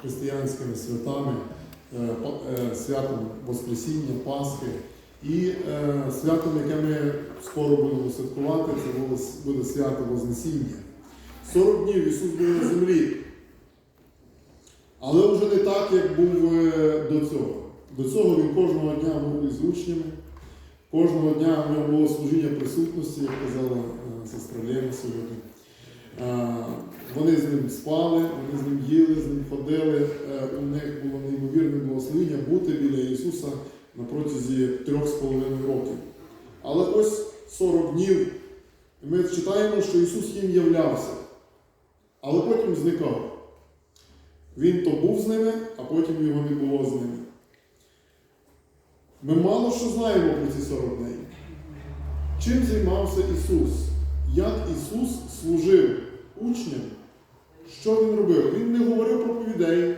християнськими святами, е, е, святом Воскресіння, Пасхи і е, святом, яке ми скоро будемо святкувати, це буде, свято Вознесіння. 40 днів Ісус був на землі. Але вже не так, як був до цього. До цього він кожного дня був із учнями, кожного дня в нього було служіння присутності, як казала сестра Лена сьогодні. Вони з ним спали, вони з ним їли, з ним ходили. Е, У них було неймовірне благословення бути біля Ісуса на протязі трьох з половиною років. Але ось 40 днів, ми читаємо, що Ісус їм являвся, але потім зникав. Він то був з ними, а потім його не було з ними. Ми мало що знаємо про ці 40 днів. Чим займався Ісус? Як Ісус служив учням? Що Він робив? Він не говорив про повідей,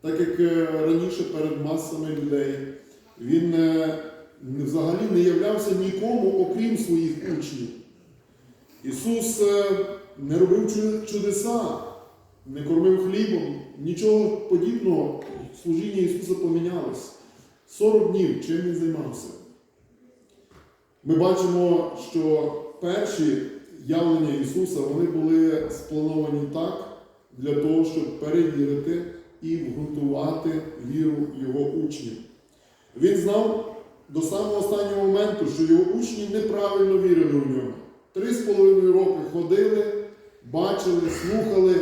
так як е, раніше перед масами людей. Він е, взагалі не являвся нікому, окрім своїх учнів. Ісус е, не робив чудеса, не кормив хлібом, нічого подібного. Служіння Ісуса помінялось. 40 днів чим він займався. Ми бачимо, що перші явлення Ісуса вони були сплановані так для того, щоб перевірити і вґрунтувати віру Його учнів. Він знав до самого останнього моменту, що його учні неправильно вірили в нього. Три з половиною роки ходили, бачили, слухали,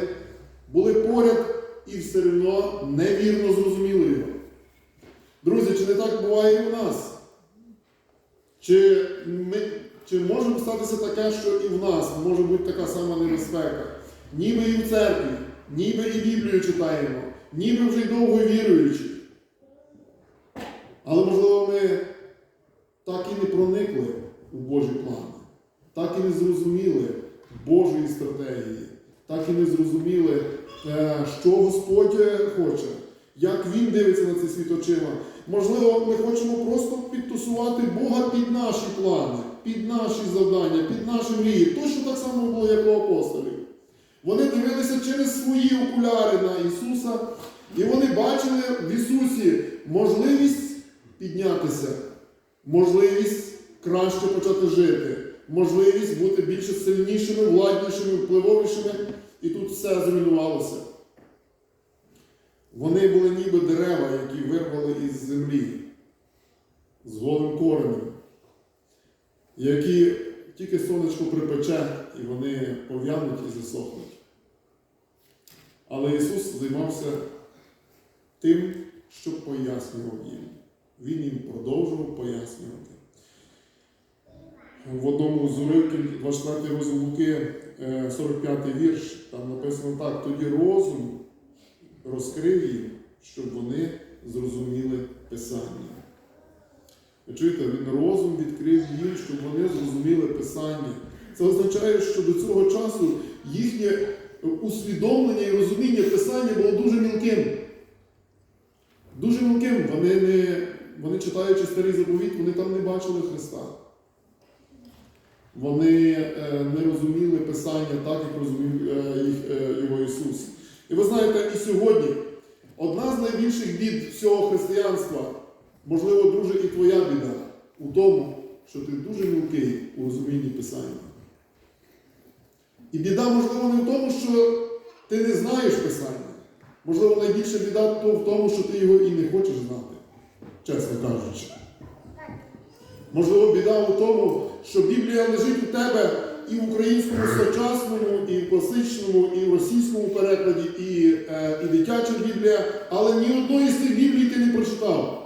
були поряд і все одно невірно зрозуміли його. Друзі, чи не так буває і у нас? Чи, ми, чи може статися таке, що і в нас може бути така сама небезпека? Ніби і в церкві, ніби і Біблію читаємо, ніби вже й довго віруючи. Але можливо ми так і не проникли у Божі плани, так і не зрозуміли Божої стратегії, так і не зрозуміли, е, що Господь е, хоче, як Він дивиться на цей світ очима. Можливо, ми хочемо просто підтусувати Бога під наші плани, під наші завдання, під наші мрії. Точно так само було, як у апостолів. Вони дивилися через свої окуляри на Ісуса, і вони бачили в Ісусі можливість піднятися, можливість краще почати жити, можливість бути більше сильнішими, владнішими, впливовішими, і тут все зруйнувалося. Вони були ніби дерева, які вирвали із землі з голим коренем, які тільки сонечко припече, і вони пов'януть і засохнуть. Але Ісус займався тим, що пояснював їм. Він їм продовжував пояснювати. В одному з уривків 24 розділ Луки, е, 45 вірш, там написано так: тоді розум розкрив їм, щоб вони зрозуміли Писання. Ви чуєте, він розум відкрив їм, щоб вони зрозуміли Писання. Це означає, що до цього часу їхнє усвідомлення і розуміння Писання було дуже мілким. Дуже мілким. Вони, не, вони читаючи старий заповіт, вони там не бачили Христа. Вони е, не розуміли Писання так, як розумів е, е, його Ісус. І ви знаєте, і сьогодні одна з найбільших бід всього християнства, можливо, друже, і твоя біда у тому, що ти дуже мілкий у розумінні Писання. І біда, можливо, не в тому, що ти не знаєш Писання. Можливо, найбільша біда в тому, що ти його і не хочеш знати, чесно кажучи. Можливо, біда у тому, що Біблія лежить у тебе і в українському сучасному, і в класичному, і в російському перекладі, і, е, і дитяча Біблія, але ні одної з цих Біблій ти не прочитав.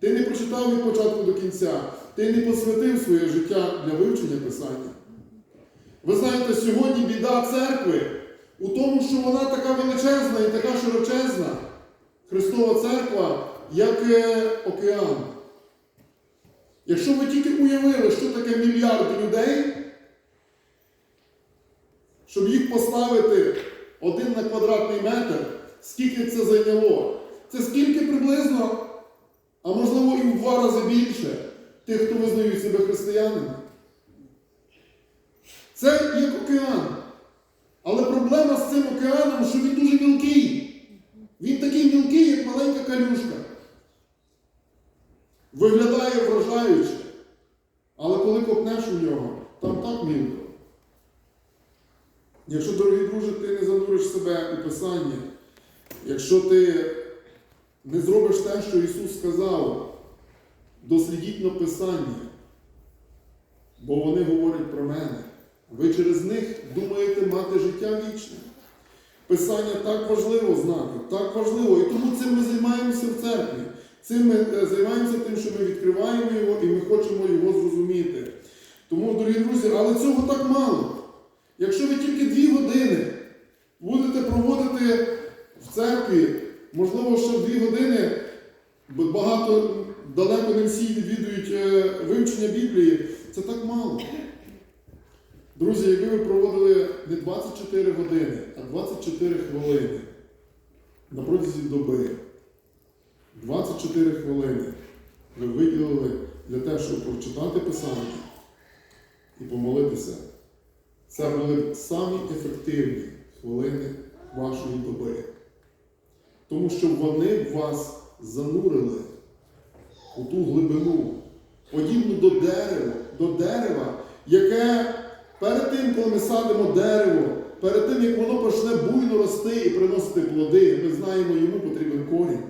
Ти не прочитав від початку до кінця. Ти не посвятив своє життя для вивчення Писання. Ви знаєте, сьогодні біда церкви у тому, що вона така величезна і така широчезна, Христова церква, як е, океан. Якщо ви тільки уявили, що таке мільярди людей, щоб їх поставити один на квадратний метр, скільки це зайняло? Це скільки приблизно, а можливо і в два рази більше тих, хто визнають себе християнами. Це як океан. Але проблема з цим океаном, що він дуже мілкий. Він такий мілкий, як маленька калюшка. Виглядає вражаюче. Але коли копнеш у нього, там так мілко. Якщо, дорогі друже, ти не зануриш себе у Писання, якщо ти не зробиш те, що Ісус сказав, дослідіть на Писання, бо вони говорять про мене. Ви через них думаєте мати життя вічне. Писання так важливо знати, так важливо. І тому цим ми займаємося в церкві. Цим ми е, займаємося тим, що ми відкриваємо його і ми хочемо його зрозуміти. Тому, дорогі друзі, але цього так мало. Якщо ви тільки дві години будете проводити в церкві, можливо, ще дві години, багато далеко не всі відвідують е, вивчення Біблії, це так мало. Друзі, якби ви проводили не 24 години, а 24 хвилини на протязі доби, 24 хвилини ви виділили для того, щоб прочитати Писання і помолитися, це були б самі ефективні хвилини вашої доби. Тому що вони б вас занурили у ту глибину, подібну до дерева, до дерева, яке перед тим, коли ми садимо дерево, перед тим, як воно почне буйно рости і приносити плоди, ми знаємо, йому потрібен корінь.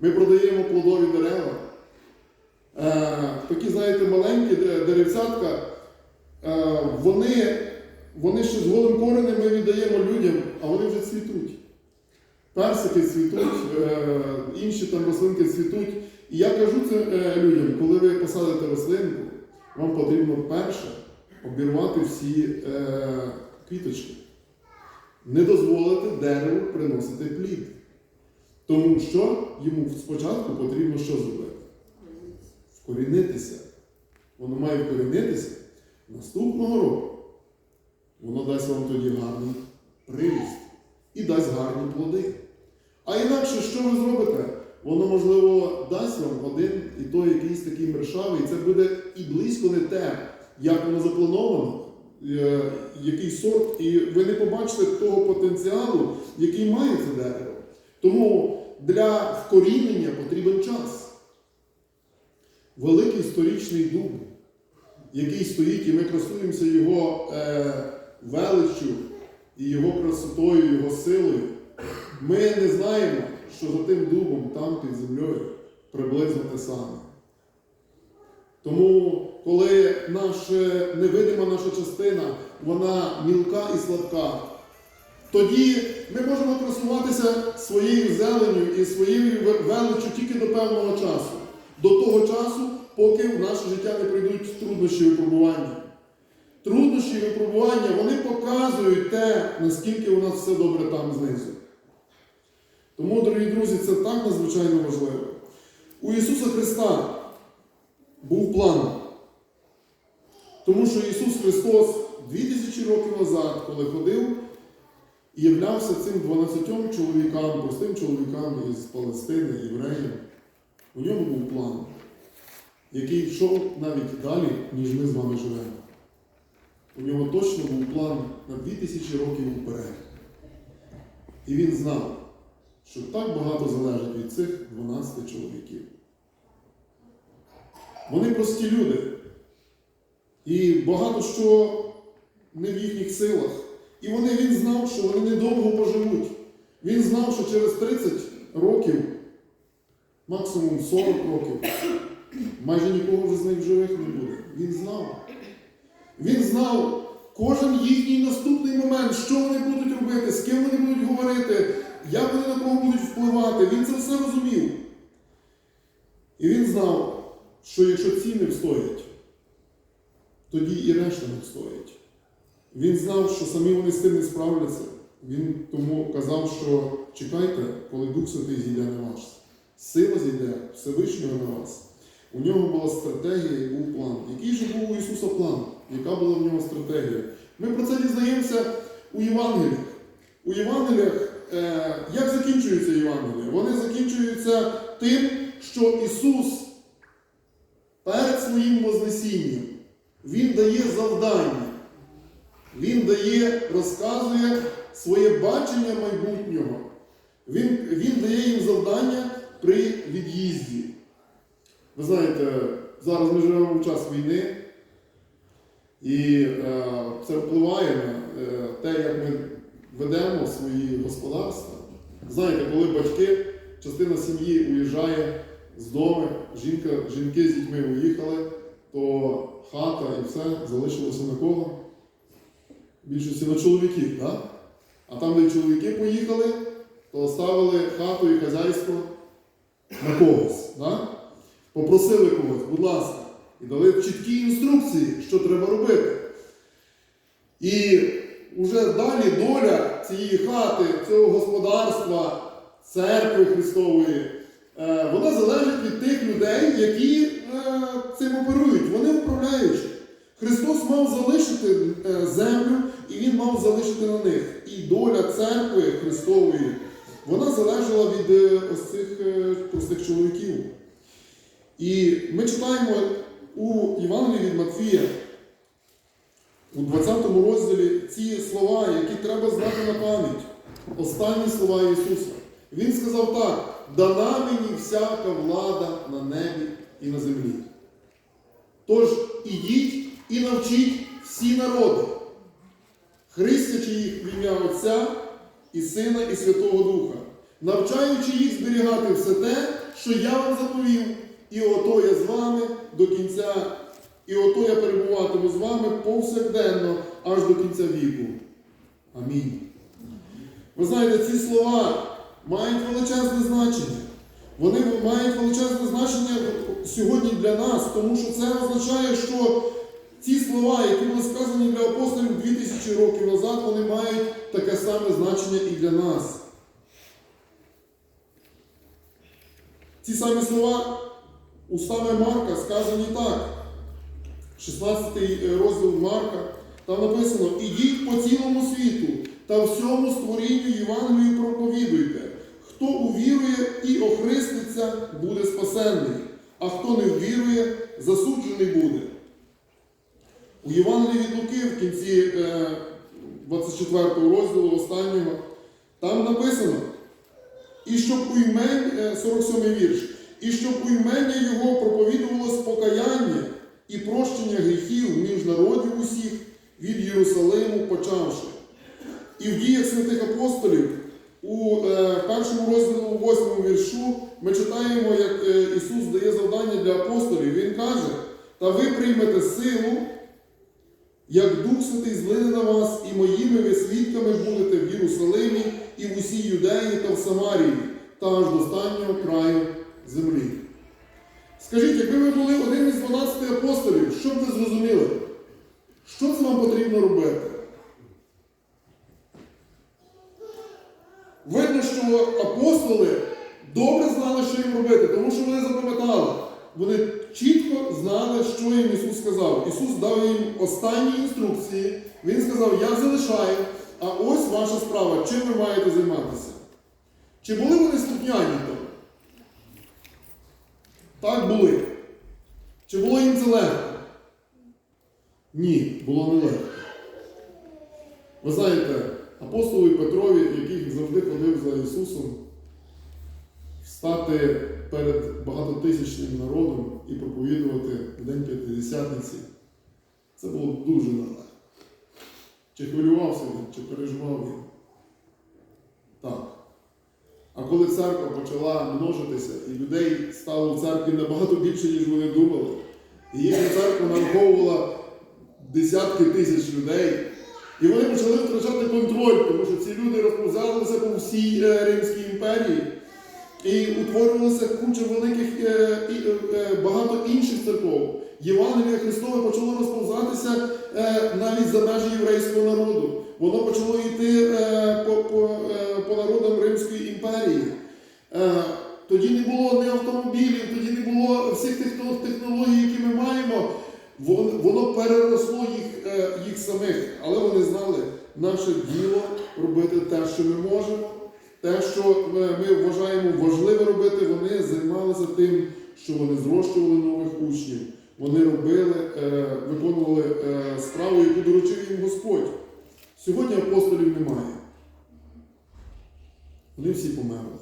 Ми продаємо плодові дерева. Е, такі, знаєте, маленькі деревцятка, е, вони, вони ще з голим коренем ми віддаємо людям, а вони вже цвітуть. Персики цвітуть, е, інші там рослинки цвітуть. І я кажу це людям, коли ви посадите рослинку, вам потрібно перше обірвати всі е, квіточки. Не дозволити дереву приносити плід. Тому що йому спочатку потрібно що зробити? Вкорінитися. Воно має вкорінитися наступного року. Воно дасть вам тоді гарний приріст і дасть гарні плоди. А інакше, що ви зробите? Воно, можливо, дасть вам один і той якийсь такий мершавий, і це буде і близько не те, як воно заплановано, е, який сорт, і ви не побачите того потенціалу, який має це дерево. Тому для вкорінення потрібен час. Великий історичний дуб, який стоїть, і ми красуємося його е, величчю і його красотою, його силою. Ми не знаємо, що за тим дубом там під землею приблизно те саме. Тому, коли наша невидима наша частина, вона мілка і слабка, тоді ми можемо красуватися своєю зеленю і своєю величчю тільки до певного часу. До того часу, поки в наше життя не прийдуть труднощі випробування. Труднощі і випробування вони показують те, наскільки у нас все добре там знизу. Тому, дорогі друзі, це так надзвичайно важливо. У Ісуса Христа був план. Тому що Ісус Христос 2000 років назад, коли ходив і являвся цим 12 чоловікам, простим чоловікам із Палестини, євреїв, у ньому був план, який йшов навіть далі, ніж ми з вами живемо. У нього точно був план на 2000 років вперед. І він знав, що так багато залежить від цих 12 чоловіків. Вони прості люди. І багато що не в їхніх силах. І вони, він знав, що вони недовго поживуть. Він знав, що через 30 років, максимум 40 років, майже нікого вже з них живих не буде. Він знав. Він знав кожен їхній наступний момент, що вони будуть робити, з ким вони будуть говорити, як вони на кого будуть впливати. Він це все розумів. І він знав, що якщо ці не встоять, тоді і решта не встоять. Він знав, що самі вони з тим не справляться. Він тому казав, що чекайте, коли Дух Святий зійде на вас. Сила зійде Всевишнього на вас. У нього була стратегія і був план. Який же був у Ісуса план? Яка була в нього стратегія? Ми про це дізнаємося у Євангеліях. У Євангеліях, е, як закінчуються Євангелія? Вони закінчуються тим, що Ісус перед своїм Вознесінням Він дає завдання. Він дає, розказує своє бачення майбутнього. Він, він дає їм завдання при від'їзді. Ви знаєте, зараз ми живемо в час війни, і е, це впливає на е, те, як ми ведемо свої господарства. Знаєте, коли батьки, частина сім'ї уїжджає з дому, жінка, жінки з дітьми уїхали, то хата і все залишилося на кого? Більшості на чоловіків, так? А там, де чоловіки поїхали, то оставили хату і хазяйство на когось. Да? Попросили когось, будь ласка, і дали чіткі інструкції, що треба робити. І вже далі доля цієї хати, цього господарства, церкви Христової, вона залежить від тих людей, які е, цим оперують. Вони управляючі. Христос мав залишити е, землю, і Він мав залишити на них. І доля церкви Христової, вона залежала від е, ось цих е, простих чоловіків. І ми читаємо у Євангелії від Матфія, у 20 розділі ці слова, які треба знати на пам'ять. Останні слова Ісуса. Він сказав так: дана мені всяка влада на небі і на землі. Тож ідіть і навчіть всі народи, хрестячи їх в ім'я Отця і Сина, і Святого Духа, навчаючи їх зберігати все те, що я вам заповів, і ото я з вами до кінця, і ото я перебуватиму з вами повсякденно аж до кінця віку. Амінь. Ви знаєте, ці слова мають величезне значення. Вони мають величезне значення сьогодні для нас, тому що це означає, що ці слова, які були сказані для апостолів 2000 років назад, вони мають таке саме значення і для нас. Ці самі слова устами Марка сказані так. 16 розділ Марка, там написано: ідіть по цілому світу та всьому створінню Євангелію проповідуйте. Хто увірує і охриститься, буде спасенний, а хто не ввірує, засуджений буде. У Євангелії від Луки в кінці е, 24 розділу останнього, там написано, і щоб у імень, е, 47 вірш, і щоб у імення його проповідувалось покаяння і прощення гріхів між народів усіх від Єрусалиму почавши. І в діях святих апостолів у е, першому розділі, у восьмому віршу, ми читаємо, як е, Ісус дає завдання для апостолів. Він каже, та ви приймете силу, як Дух Святий злине на вас, і моїми ви свідками будете в Єрусалимі і в усій Юдеї та в Самарії, та аж до останнього краю землі. Скажіть, якби ви були один із 12 апостолів, що б ви зрозуміли? Що це вам потрібно робити? Видно, що апостоли добре знали, що їм робити, тому що вони запам'ятали. Вони чітко знали, що їм Ісус сказав. Ісус дав їм останні інструкції. Він сказав, я залишаю, а ось ваша справа, чим ви маєте займатися. Чи були вони слухняні то? Так були. Чи було їм це легко? Ні, було не легко. Ви знаєте, апостолу Петрові, який завжди ходив за Ісусом, стати перед багатотисячним народом і проповідувати в День П'ятидесятниці, це було дуже нелегко. Чи хвилювався він, чи переживав він? Так. А коли церква почала множитися, і людей стало в церкві набагато більше, ніж вони думали, і їхня церква нараховувала десятки тисяч людей, і вони почали втрачати контроль, тому що ці люди розповзалися по всій е, Римській імперії. І утворювалася куча великих е, е, багато інших церков. Євангелія Христове почало розповзатися навіть за межі єврейського народу. Воно почало йти по, по, по народам Римської імперії. Тоді не було ні автомобілів, тоді не було всіх тих технологій, які ми маємо. Воно, переросло їх, їх самих, наше діло робити те, що ми можемо. Те, що ми ми вважаємо важливе робити, вони займалися тим, що вони зрощували нових учнів. Вони робили, е, виконували е, справу, яку доручив їм Господь. Сьогодні апостолів немає. Вони всі померли.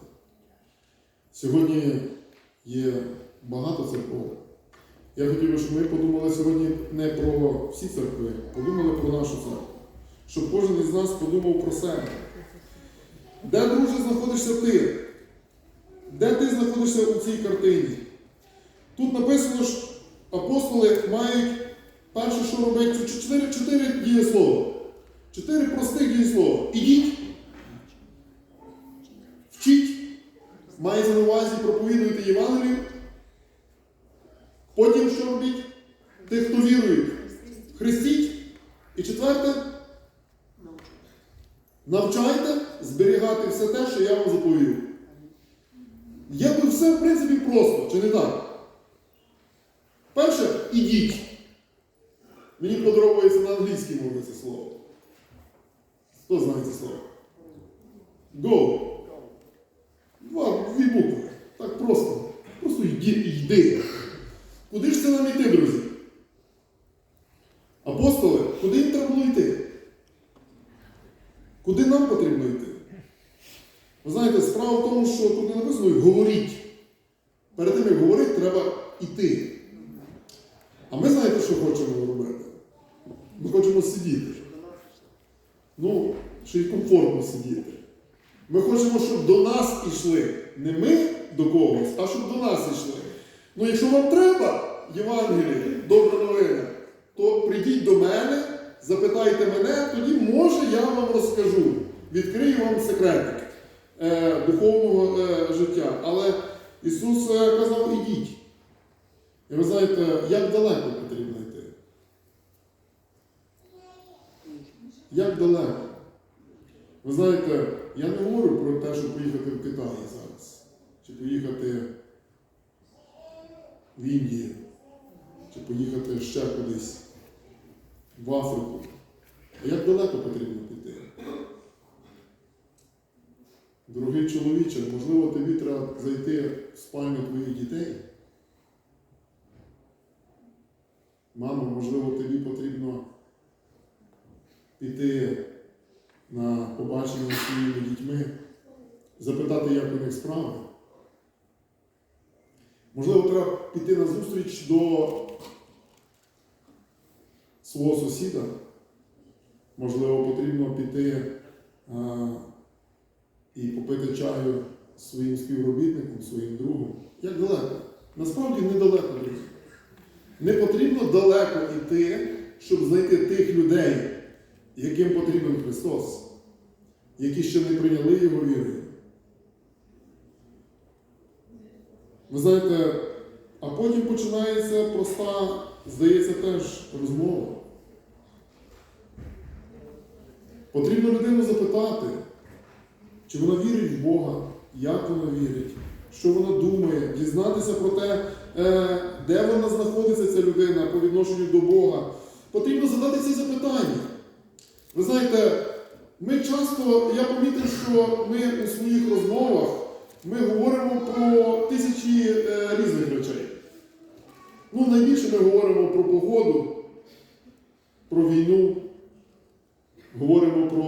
Сьогодні є багато церков. Я хотів би, щоб ми подумали сьогодні не про всі церкви, подумали про нашу церкву. Щоб кожен із нас подумав про себе. Де, друже, знаходишся ти? Де ти знаходишся у цій картині? Тут написано, що апостоли мають перше, що робити, чотири, чотири дієслова. Чотири простих дієслова. Ідіть, вчіть, мається на увазі проповідуйте Євангелію. Потім що робіть? Тих, хто вірує. Хрестіть. І четверте, навчайте зберігати все те, що я вам заповів. Є тут все, в принципі, просто, чи не так? Перше, ідіть. Мені подобається на англійській мові це слово. Хто знає це слово? Go. Два, дві букви. Так просто. Просто йди, йди. Куди ж це нам йти, друзі? Апостоли, куди їм треба було йти? Куди нам потрібно йти? Ви знаєте, справа в тому, що тут не написано говоріть. Перед тим, як говорити, треба йти. А ми знаєте, що хочемо робити? Ми хочемо сидіти. Ну, ще й комфортно сидіти. Ми хочемо, щоб до нас йшли. Не ми до когось, а щоб до нас йшли. Ну, якщо вам треба Євангеліє, добра новина, то прийдіть до мене, запитайте мене, тоді може я вам розкажу. Відкрию вам секретик е, духовного е, життя. Але Ісус е, казав, ідіть. І ви знаєте, як далеко потрібно йти? Як далеко? Ви знаєте, я не говорю про те, щоб поїхати в Китай зараз, чи поїхати в Індію, чи поїхати ще кудись в Африку. А як далеко потрібно піти? Дорогий чоловіче, можливо, тобі треба зайти в спальню твоїх дітей. Мамо, можливо, тобі потрібно піти на побачення своїми дітьми, запитати, як у них справи. Можливо, треба піти на зустріч до свого сусіда. Можливо, потрібно піти а, і попити чаю своїм співробітником, своїм другом. Як далеко? Насправді недалеко, друзі. Не потрібно далеко йти, щоб знайти тих людей, яким потрібен Христос, які ще не прийняли Його вірою. Ви знаєте, а потім починається проста, здається, теж розмова. Потрібно людину запитати, чи вона вірить в Бога, як вона вірить, що вона думає, дізнатися про те, е, де вона знаходиться, ця людина по відношенню до Бога. Потрібно задати ці запитання. Ви знаєте, ми часто, я помітив, що ми у своїх розмовах ми говоримо про тисячі е, різних речей. Ну, найбільше ми говоримо про погоду, про війну, говоримо про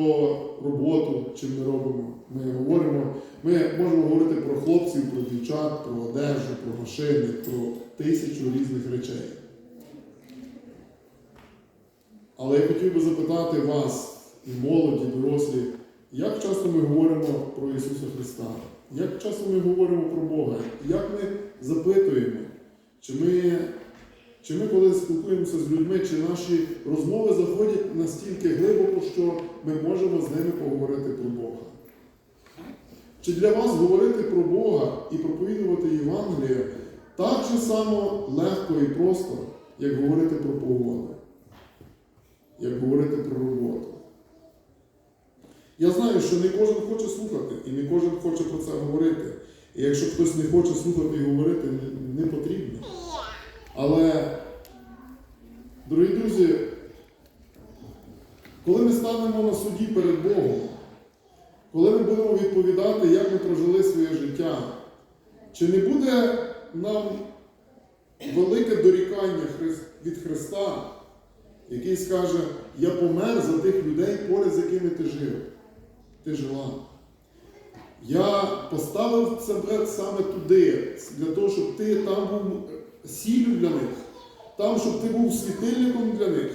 роботу, чим ми робимо. Ми говоримо, ми можемо говорити про хлопців, про дівчат, про одежу, про машини, про тисячу різних речей. Але я хотів би запитати вас, і молоді, дорослі, як часто ми говоримо про Ісуса Христа? Як часто ми говоримо про Бога? Як ми запитуємо, чи ми, чи ми коли спілкуємося з людьми, чи наші розмови заходять настільки глибоко, що ми можемо з ними поговорити про Бога? Чи для вас говорити про Бога і проповідувати Євангеліє так же само легко і просто, як говорити про погоду, як говорити про роботу? Я знаю, що не кожен хоче слухати, і не кожен хоче про це говорити. І якщо хтось не хоче слухати і говорити, не, потрібно. Але, дорогі друзі, коли ми станемо на суді перед Богом, коли ми будемо відповідати, як ми прожили своє життя, чи не буде нам велике дорікання від Христа, який скаже, я помер за тих людей, поряд з якими ти жив, ти жила. Я поставив себе саме туди, для того, щоб ти там був сіллю для них, там, щоб ти був світильником для них,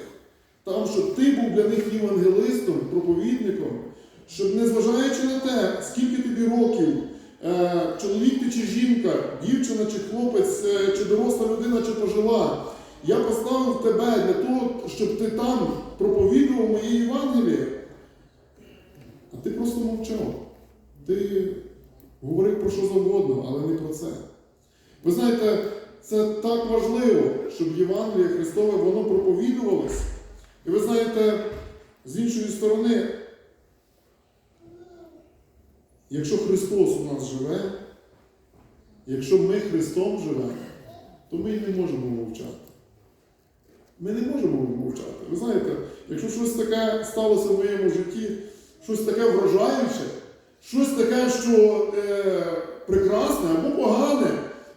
там, щоб ти був для них євангелистом, проповідником, щоб незважаючи на те, скільки тобі років, е, чоловік ти чи жінка, дівчина чи хлопець, е, чи доросла людина, чи пожила, я поставив тебе для того, щоб ти там проповідував моє Євангеліє. А ти просто мовчав. Ти говорив про що завгодно, але не про це. Ви знаєте, це так важливо, щоб Євангеліє Христове воно проповідувалось. І ви знаєте, з іншої сторони, якщо Христос у нас живе, якщо ми Христом живемо, то ми й не можемо мовчати. Ми не можемо мовчати. Ви знаєте, якщо щось таке сталося в моєму житті, щось таке вражаюче, щось таке, що е, прекрасне або погане,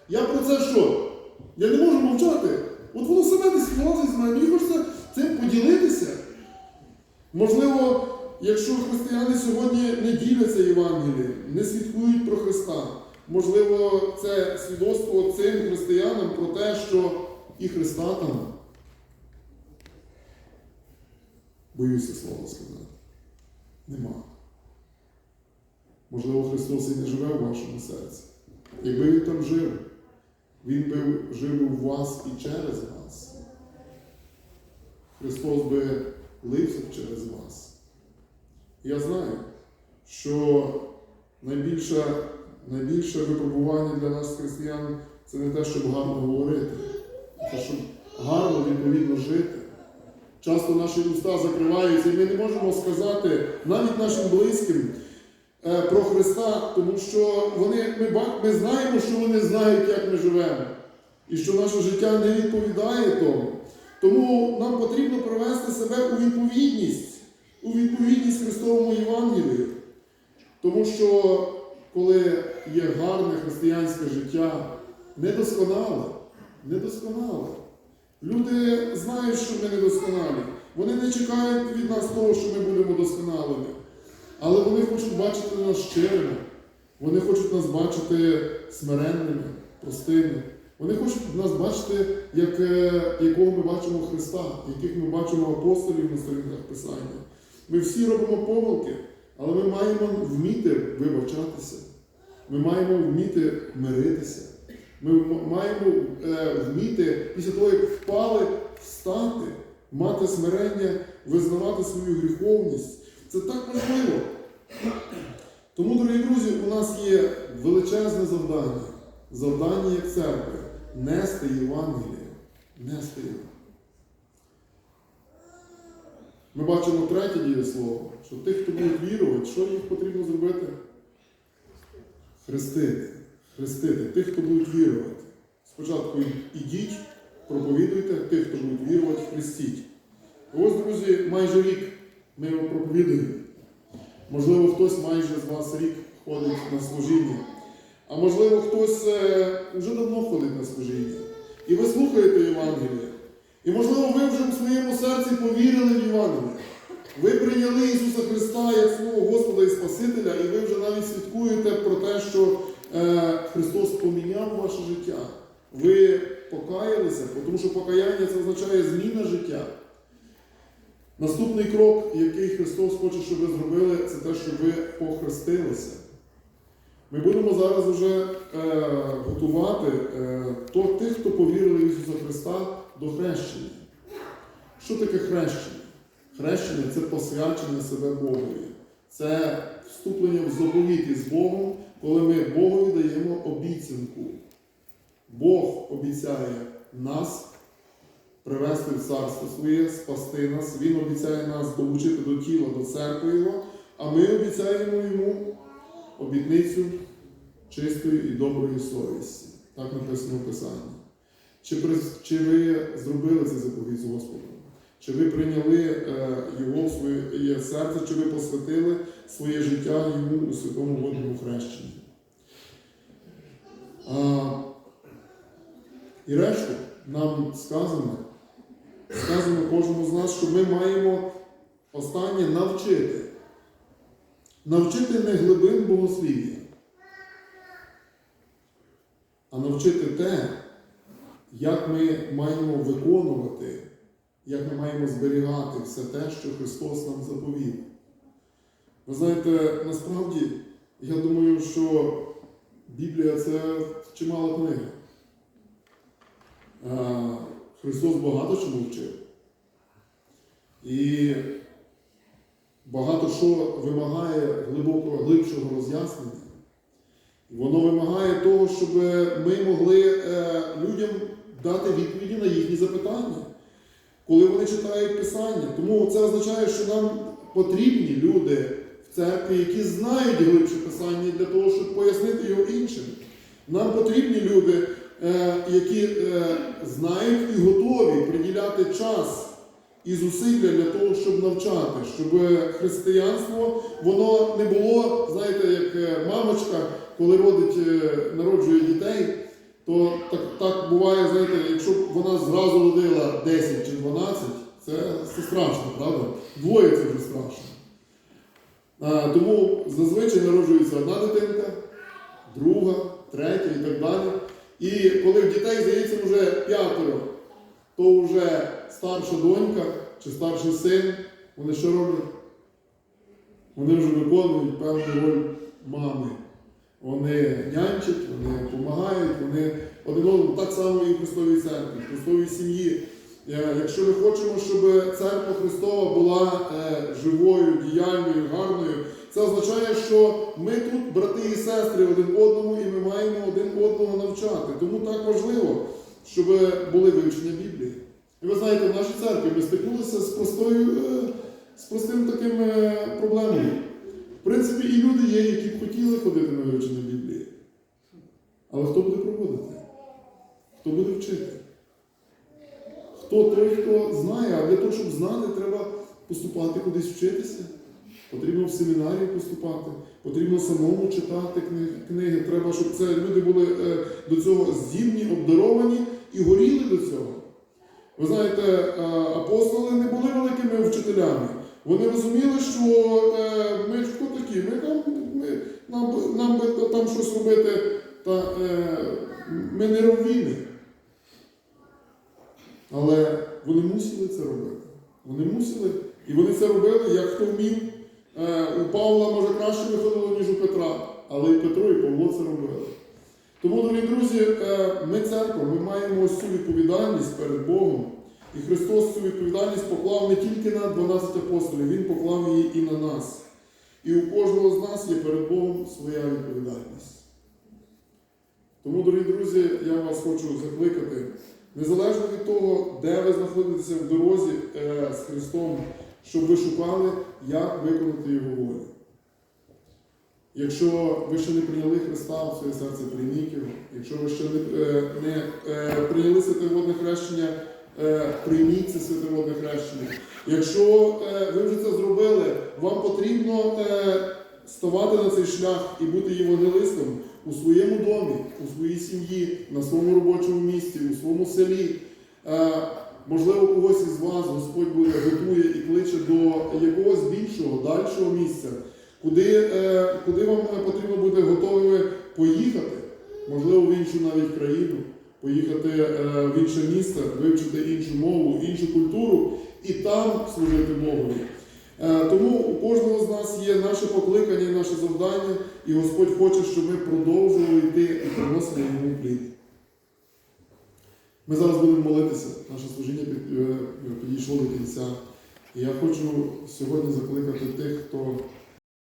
я про це що? Я не можу мовчати. От воно себе десь влазить з мене. Мені хочеться цим поділитися. Можливо, якщо християни сьогодні не діляться Євангелієм, не свідкують про Христа, можливо, це свідоцтво цим християнам про те, що і Христа там. Боюся слова сказати. Нема. Можливо, Христос і не живе в вашому серці. Якби Він там жив, Він би жив у вас і через вас. Христос би лився через вас. Я знаю, що найбільше, найбільше випробування для нас, християн, це не те, щоб гарно говорити, а те, щоб гарно відповідно жити. Часто наші уста закриваються, і ми не можемо сказати навіть нашим близьким е, про Христа, тому що вони, ми, ми знаємо, що вони знають, як ми живемо, і що наше життя не відповідає тому. Тому нам потрібно привести себе у відповідність, у відповідність Христовому Євангелію. Тому що коли є гарне християнське життя, недосконале, недосконале. Люди знають, що ми недосконалі. Вони не чекають від нас того, що ми будемо досконалими. Але вони хочуть бачити нас щирими. Вони хочуть нас бачити смиренними, простими. Вони хочуть нас бачити, як, е, якого ми бачимо Христа, яких ми бачимо апостолів на сторінках Писання. Ми всі робимо помилки, але ми маємо вміти вибачатися. Ми маємо вміти миритися. Ми маємо е, вміти після того, як впали, встати, мати смирення, визнавати свою гріховність. Це так важливо. Тому, дорогі друзі, у нас є величезне завдання. Завдання як церкви нести Євангеліє. Нести його. Ми бачимо третє дієслово, що тих, хто будуть вірувати, що їх потрібно зробити? Хрестити. Хрестити. Тих, хто будуть вірувати. Спочатку ідіть, проповідуйте, тих, хто будуть вірувати, хрестіть. Ось, друзі, майже рік ми його проповідуємо. Можливо, хтось майже з вас рік ходить на служіння. А можливо, хтось е, вже давно ходить на служіння. І ви слухаєте Євангеліє. І можливо, ви вже у своєму серці повірили в Євангеліє. Ви прийняли Ісуса Христа як свого Господа і Спасителя, і ви вже навіть свідкуєте про те, що е, Христос поміняв ваше життя. Ви покаялися, тому що покаяння це означає зміна життя. Наступний крок, який Христос хоче, щоб ви зробили, це те, щоб ви похрестилися. Ми будемо зараз вже е, готувати е, то, тих, хто повірили в Ісуса Христа до хрещення. Що таке хрещення? Хрещення це посвячення себе Богові. Це вступлення в заповіт із Богом, коли ми Богові даємо обіцянку. Бог обіцяє нас привести в царство своє, спасти нас. Він обіцяє нас долучити до тіла, до церкви Його, а ми обіцяємо йому обітницю чистої і доброї совісті. Так написано в Писанні. Чи, чи ви зробили цей заповідь з Господом? Чи ви прийняли е, його в своє серце, чи ви посвятили своє життя йому у святому водному хрещенні? І решту нам сказано, сказано кожному з нас, що ми маємо останнє навчити. Навчити не глибин богослів'я, а навчити те, як ми маємо виконувати як ми маємо зберігати все те, що Христос нам заповів. Ви знаєте, насправді, я думаю, що Біблія це чимала книга. Христос багато чому вчив. І багато що вимагає глибокого, глибшого роз'яснення. Воно вимагає того, щоб ми могли е, людям дати відповіді на їхні запитання, коли вони читають Писання. Тому це означає, що нам потрібні люди в церкві, які знають глибше Писання для того, щоб пояснити його іншим. Нам потрібні люди, які е, знають і готові приділяти час і зусилля для того, щоб навчати, щоб християнство воно не було, знаєте, як е, мамочка, коли родить, е, народжує дітей, то так, так буває, знаєте, якщо б вона зразу родила 10 чи 12, це, це страшно, правда? Двоє це вже страшно. Тому зазвичай народжується одна дитинка, друга, третя і так далі. І коли в дітей здається вже п'ятеро, то вже старша донька чи старший син, вони що роблять? Вони вже виконують певну роль мами. Вони нянчать, вони допомагають, вони один одному так само і в Христовій церкві, в Христовій сім'ї. Е, Якщо ми хочемо, щоб церква Христова була е, живою, діяльною, гарною, це означає, що ми тут, брати і сестри, один одному, і ми маємо один одного навчати. Тому так важливо, щоб були вивчення Біблії. І ви знаєте, в нашій церкві ми стикнулися з простою, е, з простим таким е, проблемою. В принципі, і люди є, які б хотіли ходити на вивчення Біблії. Але хто буде проводити? Хто буде вчити? Хто той, хто знає, а для того, щоб знати, треба поступати кудись вчитися. Потрібно в семінарії поступати, потрібно самому читати кни- книги. Треба, щоб це люди були е, до цього здібні, обдаровані і горіли до цього. Ви знаєте, е, апостоли не були великими вчителями. Вони розуміли, що е, ми хто такі, ми там, ми, нам, нам би там щось робити, та ми не раввіни. Але вони мусили це робити. Вони мусили. І вони це робили, як хто вмів. Е, у Павла може краще виходило, ніж у Петра, але і Петро, і Павло це робили. Тому, дорогі друзі, е, ми церква, ми маємо ось цю відповідальність перед Богом. І Христос цю відповідальність поклав не тільки на 12 апостолів, Він поклав її і на нас. І у кожного з нас є перед Богом своя відповідальність. Тому, дорогі друзі, я вас хочу закликати, незалежно від того, де ви знаходитеся в дорозі е, з Христом, щоб ви шукали, як виконати Його волю. Якщо ви ще не прийняли Христа в своє серце, прийміть Його. Якщо ви ще не, е, не е, прийняли святоводне хрещення, е, прийміть це святоводне хрещення. Якщо ви вже це зробили, вам потрібно ставати на цей шлях і бути євангелистом у своєму домі, у своїй сім'ї, на своєму робочому місці, у своєму селі. Е, Можливо, когось із вас Господь буде готує і кличе до якогось більшого, дальшого місця, куди, е, куди вам потрібно буде готовими поїхати, можливо, в іншу навіть країну, поїхати е, в інше місце, вивчити іншу мову, іншу культуру і там служити Богові. Е, Тому у кожного з нас є наше покликання наше завдання, і Господь хоче, щоб ми продовжували йти і приносили йому плід. Ми зараз будемо молитися, наше служіння е, підійшло до кінця. І я хочу сьогодні закликати тих, хто